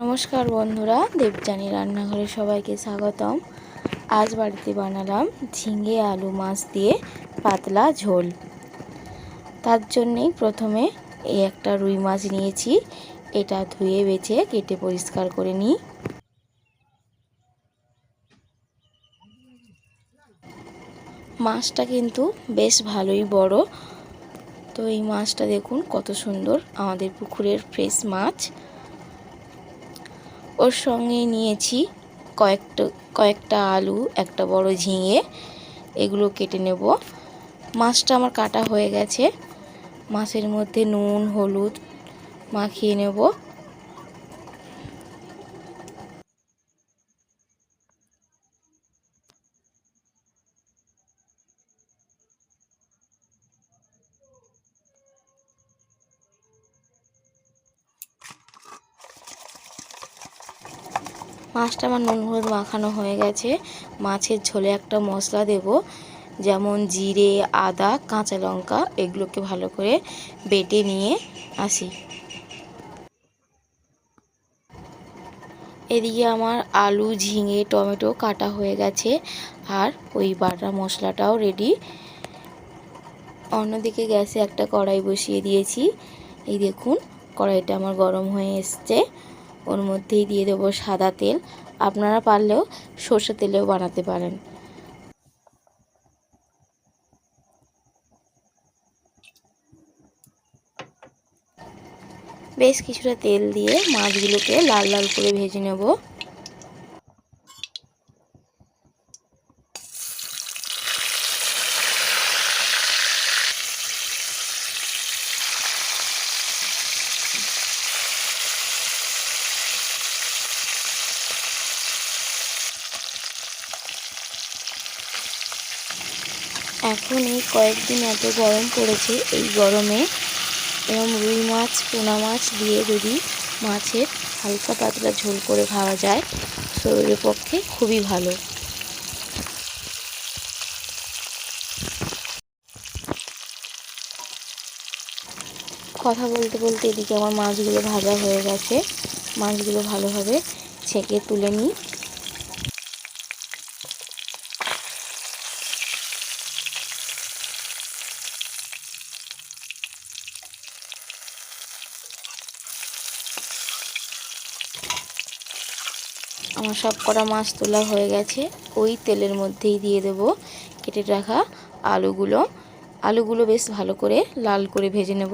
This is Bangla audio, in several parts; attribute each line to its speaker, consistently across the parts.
Speaker 1: নমস্কার বন্ধুরা, দেবযানী রান্নাঘরে সবাইকে স্বাগতম। আজ বাড়িতে বানালাম ঝিঙে আলু মাছ দিয়ে পাতলা ঝোল। তার জন্যেই প্রথমে এই একটা রুই মাছ নিয়েছি। এটা ধুয়ে, বেছে, কেটে পরিষ্কার করে নিই। মাছটা কিন্তু বেশ ভালোই বড়। তো এই মাছটা দেখুন কত সুন্দর, আমাদের পুকুরের ফ্রেশ মাছ। ওর সঙ্গে নিয়েছি কয়েকটা কয়েকটা আলু, একটা বড় ঝিঙে, এগুলো কেটে নেব। মাছটা আমার কাটা হয়ে গেছে। মাছের মধ্যে নুন, হলুদ মাখিয়ে নেব। মাছটা আমার নুন হলুদ মাখানো হয়ে গেছে। মাছের ঝোলে একটা মশলা দেব, যেমন জিরে, আদা, কাঁচা লঙ্কা, এগুলোকে ভালো করে বেটে নিয়ে আসি। এদিকে আমার আলু, ঝিঙে, টমেটো কাটা হয়ে গেছে আর ওই বাটা মশলাটাও রেডি অন্যদিকে গ্যাসে একটা কড়াই বসিয়ে দিয়েছি। এই দেখুন, কড়াইটা আমার গরম হয়ে এসছে। ওর মধ্যেই দিয়ে দেবো সাদা তেল। আপনারা পারলেও সর্ষে তেলেও বানাতে পারেন। বেশ কিছুটা তেল দিয়ে মাছগুলোকে লাল লাল করে ভেজে নেব। এখন এই কয়েকদিন এত গরম পড়েছে। এই গরমে এরম রুই মাছ, পোনা মাছ দিয়ে যদি মাছের হালকা পাতলা ঝোল করে খাওয়া যায়, শরীরের পক্ষে খুবই ভালো। কথা বলতে বলতে এদিকে আমার মাছগুলো ভাজা হয়ে গেছে। মাছগুলো ভালোভাবে ছেঁকে তুলে নিই। আমার সব কটা মাছ তোলা হয়ে গেছে। ওই তেলের মধ্যেই দিয়ে দেব, কেটে রাখা আলুগুলো। আলুগুলো বেশ ভালো করে লাল করে ভেজে নেব।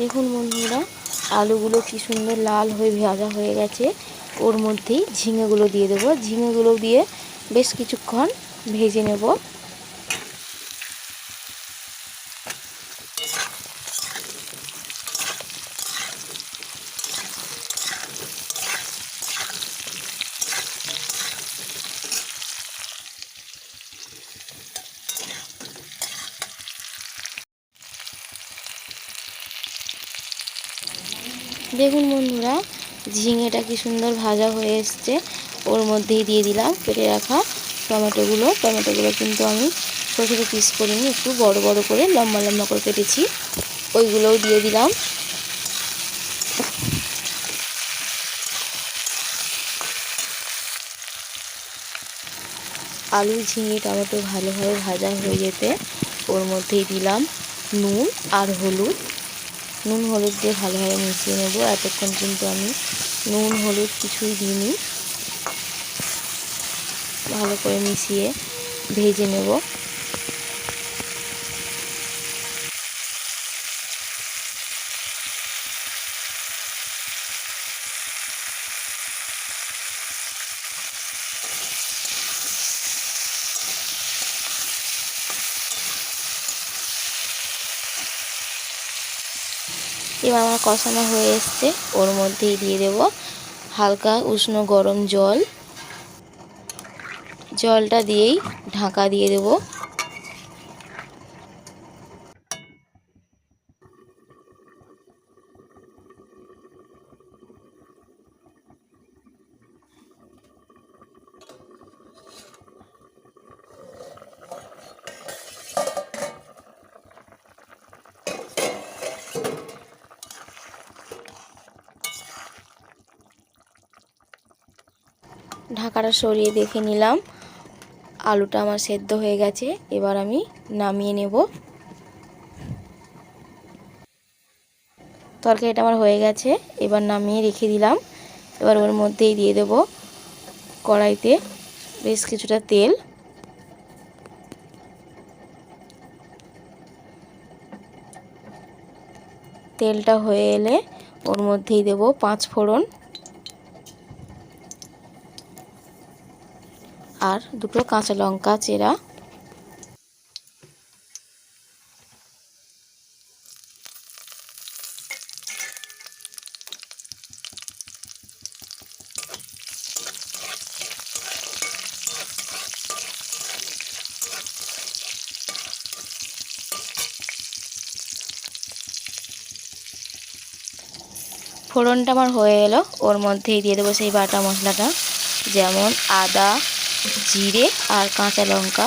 Speaker 1: দেখুন বন্ধুরা, আলুগুলো কি সুন্দর লাল হয়ে ভাজা হয়ে গেছে। ওর মধ্যেই ঝিঙেগুলো দিয়ে দেবো। ঝিঙেগুলো দিয়ে বেশ কিছুক্ষণ ভেজে নেব। দেখুন বন্ধুরা, ঝিঙেটা কি সুন্দর ভাজা হয়ে এসছে। ওর মধ্যেই দিয়ে দিলাম কেটে রাখা টমেটোগুলো। টমেটোগুলো কিন্তু আমি ছোটো ছোটো পিস করিনি, একটু বড় বড় করে লম্বা লম্বা করে কেটেছি। ওইগুলোও দিয়ে দিলাম। আলু, ঝিঙে, টমেটো ভালোভাবে ভাজা হয়ে যেতে ওর মধ্যেই দিলাম নুন আর হলুদ। নুন, হলুদ দিয়ে ভালোভাবে মিশিয়ে নেব। এতক্ষণ কিন্তু আমি নুন, হলুদ কিছুই দিইনি। ভালো করে মিশিয়ে ভেজে নেব। এবার আমার কষানো হয়ে এসছে। ওর মধ্যেই দিয়ে দেব হালকা উষ্ণ গরম জল। জলটা দিয়েই ঢাকা দিয়ে দেব। ঢাকাটা সরিয়ে দেখে নিলাম। আলুটা আমার সেদ্ধ হয়ে গেছে, এবার আমি নামিয়ে নেব। তরকারিটা আমার হয়ে গেছে, এবার নামিয়ে রেখে দিলাম। এবার ওর মধ্যেই দিয়ে দেব কড়াইতে বেশ কিছুটা তেল। তেলটা হয়ে এলে ওর মধ্যেই দেব পাঁচ ফোড়ন আর দুটো কাঁচা লঙ্কা, চেরা। ফোড়নটা আমার হয়ে এলো। ওর মধ্যেই দিয়ে দেবো সেই বাটা মশলাটা, যেমন আদা জিরে আর কাঁচা লঙ্কা।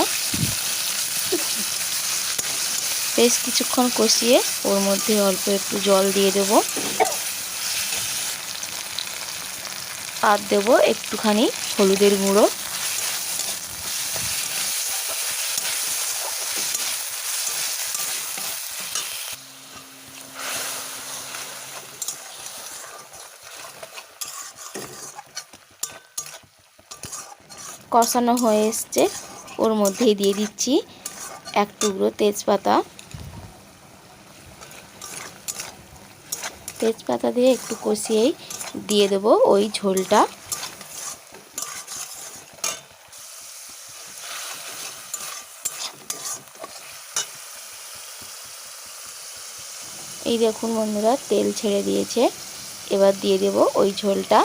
Speaker 1: বেশ কিছুক্ষণ কষিয়ে ওর মধ্যে অল্প একটু জল দিয়ে দেব। আর দেব একটুখানি হলুদের গুঁড়ো। কষানো হয়ে এসছে। ওর মধ্যেই দিয়ে দিচ্ছি এক টুকরো তেজপাতা। তেজপাতা দিয়ে একটু কষিয়েই দিয়ে দেবো ওই ঝোলটা। এই দেখুন বন্ধুরা, তেল ছেড়ে দিয়েছে। এবার দিয়ে দেব ওই ঝোলটা।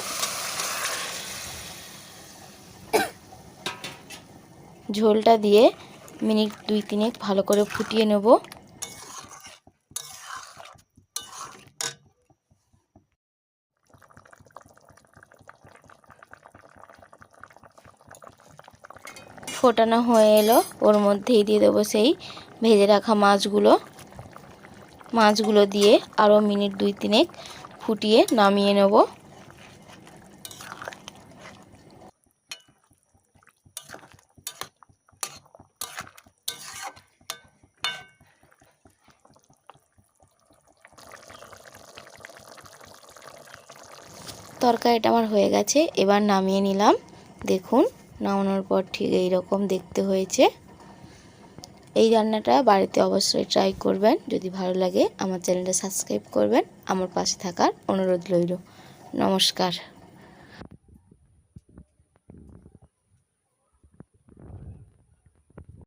Speaker 1: ঝোলটা দিয়ে মিনিট দুই তিনেক ভালো করে ফুটিয়ে নেব। ফোটানো হয়ে এলো, ওর মধ্যেই দিয়ে দেবো সেই ভেজে রাখা মাছগুলো। মাছগুলো দিয়ে আরও মিনিট দুই তিনেক ফুটিয়ে নামিয়ে নেব। তরকারিটা আমার হয়ে গেছে, এবার নামিয়ে নিলাম। দেখুন, নামানোর পর ঠিক এই রকম দেখতে হয়েছে। এই রান্নাটা বাড়িতে অবশ্যই ট্রাই করবেন, যদি ভালো লাগে আমার চ্যানেলটা সাবস্ক্রাইব করবেন। আমার পাশে থাকার অনুরোধ রইল। নমস্কার।